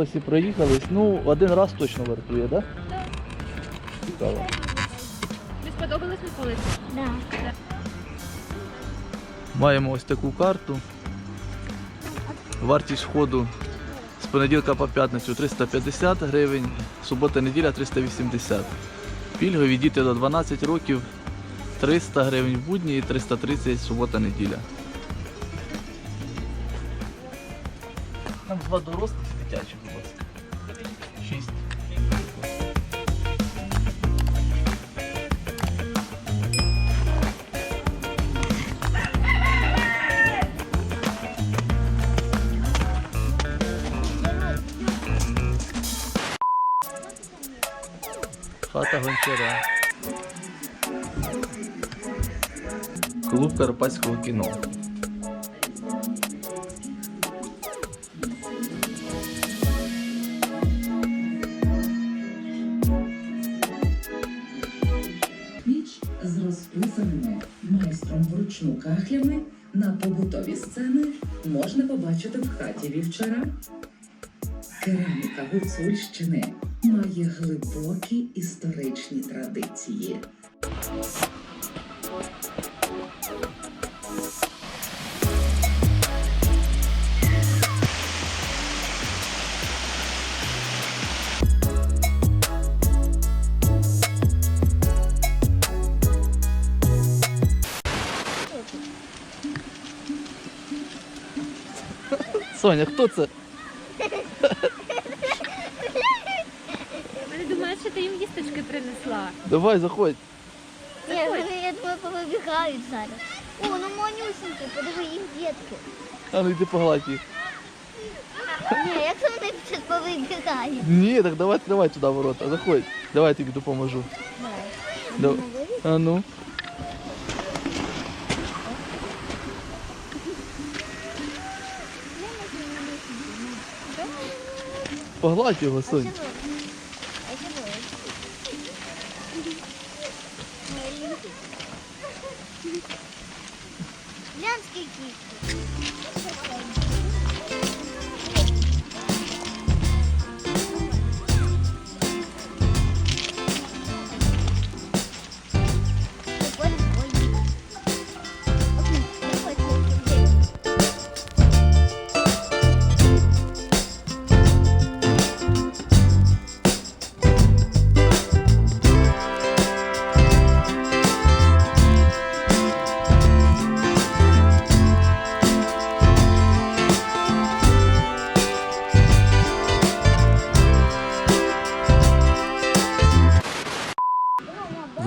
на колесі проїхались. Ну, один раз точно вартує, так? Да? Так. Цікаво. Тобі сподобалось? Да. Маємо ось таку карту. Вартість входу з понеділка по п'ятницю 350 гривень, субота-неділя 380. Пільгові діти до 12 років 300 гривень в будні і 330 субота-неділя. Там два дорослих дитячі, будь гончара. Клуб карпатського кіно. Піч з розписаними майстром вручну кахлями на побутові сцени можна побачити в хаті вівчара. Кераміка Гуцульщини має глибокі історичні традиції. Соня, хто це? Вони думають, що ти їм їсточки. Давай, заходь. Ні, вони, я думаю, повибігають зараз. О, ну манюсенькі, подиви їх дітки. А ну йди погладь їх. Ні, як це вони зараз повибігають? Ні, так давай відкривай туди ворота. Заходь. Давай я тобі допоможу. Давай. Да- А ну. Погладь його, Сонь.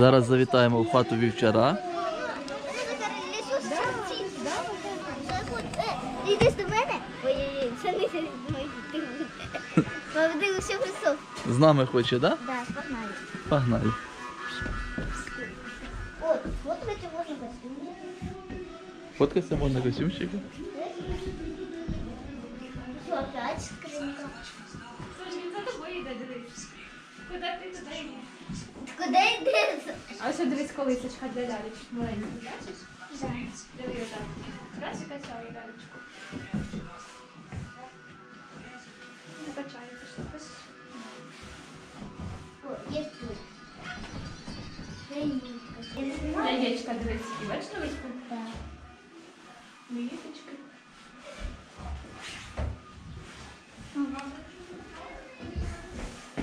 Зараз завітаємо в хату вівчара. Іди до мене. Ой-ой-ой, це не. Поведи висок. З нами хоче, так? Да, погнали. Погнали. От, от таки можна костюм. Фоткатися можна костюмчики. Що, опять скринька? Він за тобою йде, дивись. Куди ти туди йди. Куди йдеш? А ось дивись колисочка для лялечок маленьких, бачиш? Диви отак. Раз і качає лялечку. Не качається щось. О, є тут. Яєчка, дивись, які бачиш новичку? Так.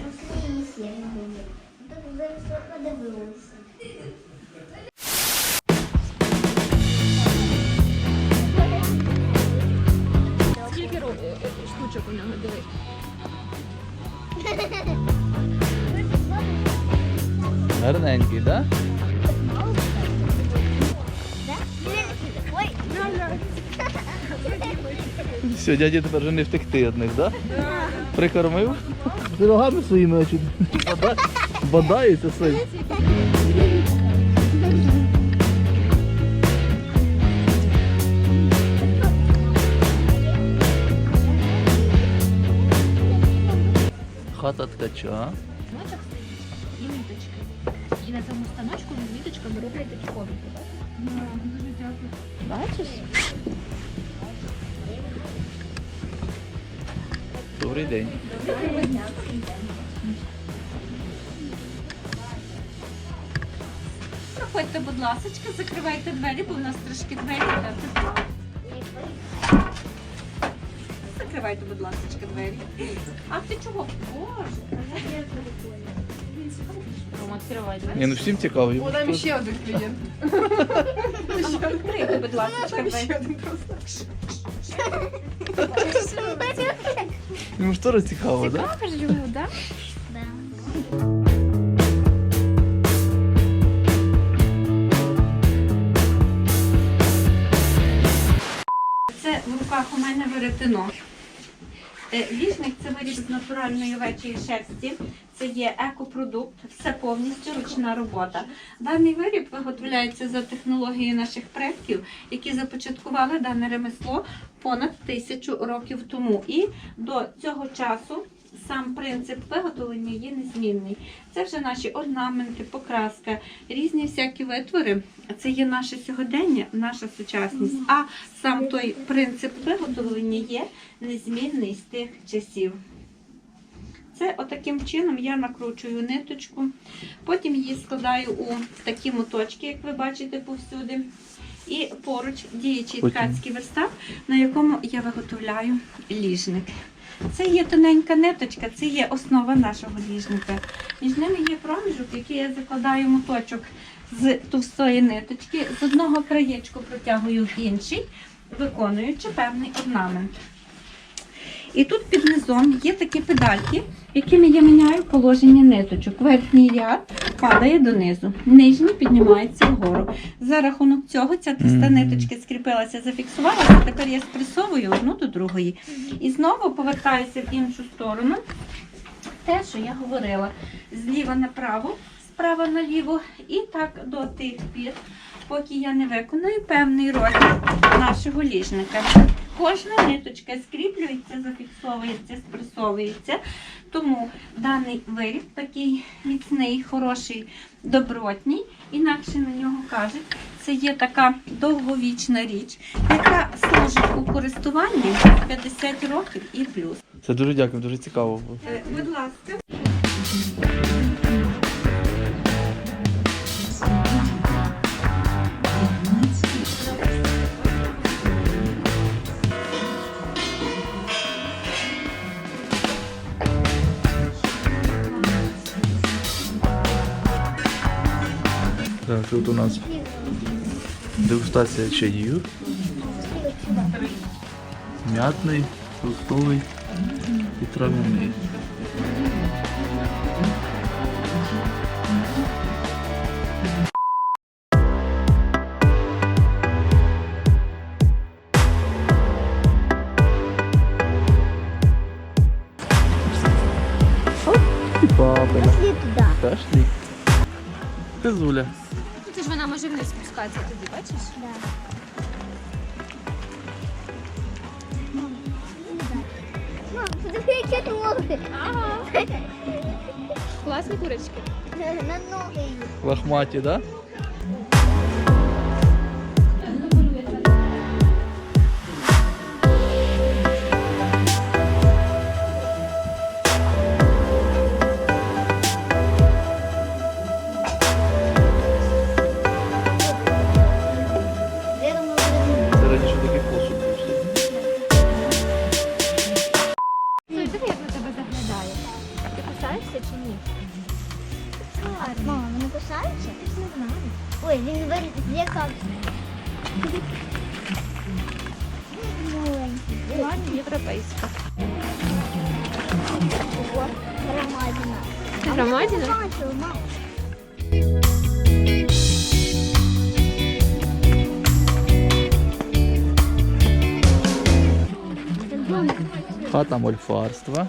Останній сім буде. Так зараз подивилися. Скільки ро- е, е, штучок у нього дивись? Гарненький, так? Да? Ой, Все, дяді тепер вже не втекти від них, так? Да? Прикормив? Ти рогами своїми очі бодається син. Хата ткача. Станочок стоїть і ниточки. І на цьому станочку ниточками роблять такі коврики, так? Бачиш? Добрий день. Проходьте, будь ласка, закривайте двері, бо в нас трошки двері. так. Закривайте, будь ласка, двері. А ти чого? Боже, Рома, відкривай двері. Ні, ну всім цікаво. йому Там ще один клієнт. відкрийте, будь ласка, двері. Йому ж теж цікаво, так? Покажи йому, так? Веретено. Ліжник це виріб з натуральної овечої шерсті. Це є екопродукт, все повністю ручна робота. Даний виріб виготовляється за технологією наших предків, які започаткували дане ремесло понад тисячу років тому. І до цього часу сам принцип виготовлення є незмінний. Це вже наші орнаменти, покраска, різні всякі витвори. Це є наше сьогодення, наша сучасність. А сам той принцип виготовлення є незмінний з тих часів. Це отаким чином я накручую ниточку, потім її складаю у такі моточки, як ви бачите повсюди. І поруч діючий ткацький верстат, на якому я виготовляю ліжник. Це є тоненька ниточка, це є основа нашого ліжника. Між ними є проміжок, який я закладаю моточок з товстої ниточки, з одного краєчку протягую в інший, виконуючи певний орнамент. І тут під низом є такі педальки, якими я міняю положення ниточок. Верхній ряд падає донизу, нижній піднімається вгору. За рахунок цього ця товста Мгм. ниточка скріпилася, зафіксувалася. Тепер я спресовую одну до другої. І знову повертаюся в іншу сторону. Те, що я говорила, зліва направо, справа наліво, і так до тих пір, поки я не виконую певний розмір нашого ліжника. Кожна ниточка скріплюється, зафіксовується, спресовується. Тому даний виріб такий міцний, хороший, добротній. Інакше на нього кажуть, це є така довговічна річ, яка служить у користуванні 50 років і плюс. Це дуже дякую, дуже цікаво було. Е, Будь ласка. Тут у нас дегустація чаїв. М'ятний, фруктовий і трав'яний. І. Пошли туди. Пошли. Козуля. Може вниз спускатися туди, бачиш? Да. Мам, подивись, які ноги. Ага. Класні курочки. На ноги Лохматі, Лохматі, да? Ой, він вир- злякався. Маленький. Ладно, європейська. Ого, громадина. Це громадіна? Бачила, мам. Хата мольфарства.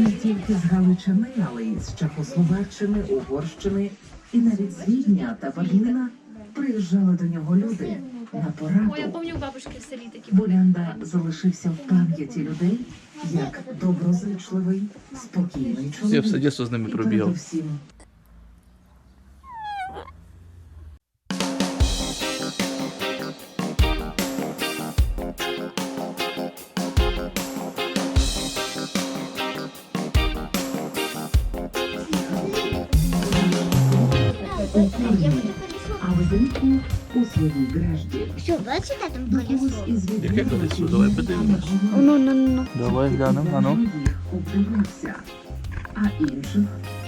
Не тільки з Галичини, але й з Чехословаччини, Угорщини і навіть з Відня та Берліна приїжджали до нього люди на Ой, я пораду. пам'ятаю, бабушки в селі такі Болянда залишився в пам'яті людей як доброзичливий, спокійний Я чоловік. все дійсно з ними пробігав. Взимку у своїй гражді. Що, бачите там колесо? Яке колесо? Давай подивимось. Ну, ну, ну. Давай глянемо, а ну. а інших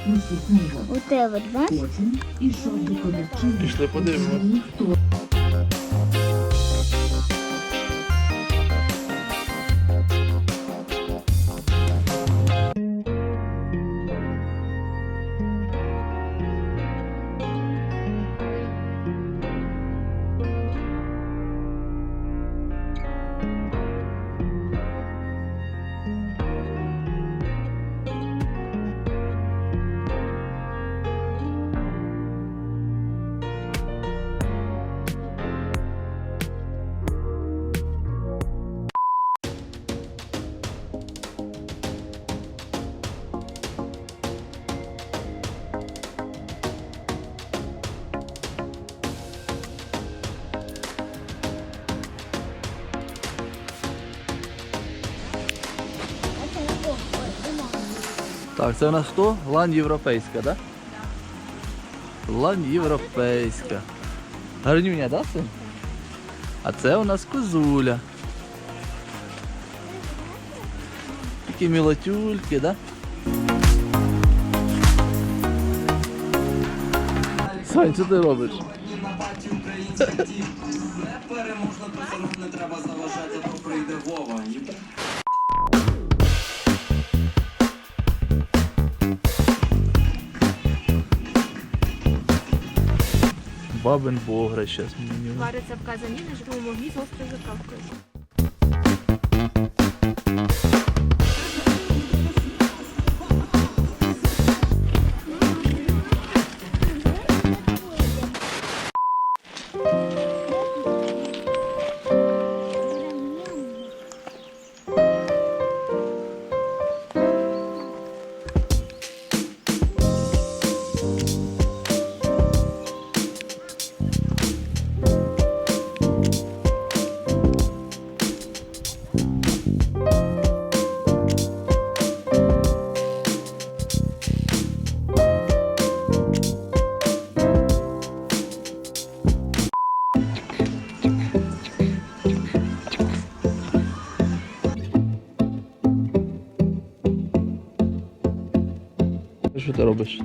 вислуховував. У тебе, бачиш? Потім ішов до ковірчини. Пішли подивимось. Так, це у нас хто? Лань європейська, так? Да? Лань європейська. Гарнюня, да, син? А це у нас козуля. Такі мілотюльки, да? Сань, що ти робиш? Переможна пацаном не треба заважати, Бабин богра зараз. Вариться в казані на жировому вогні з острою заправкою. Що ти робиш?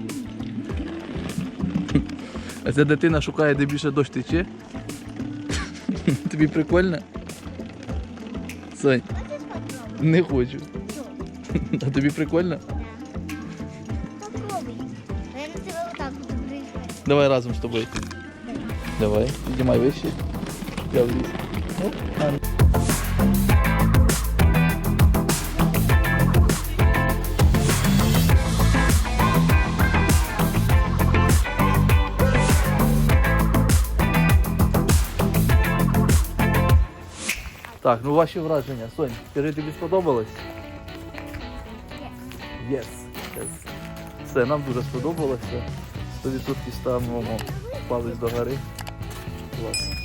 А ця дитина шукає, де більше дощ тече. Тобі прикольно? Сань, не хочу. А тобі прикольно? Давай разом з тобою. Давай, піднімай вище. Я вліз. Так, ну ваші враження. Сонь, скажи, тобі сподобалось? Yes. yes. Все, нам дуже сподобалося. 100% ставимо палець до гори. Клас.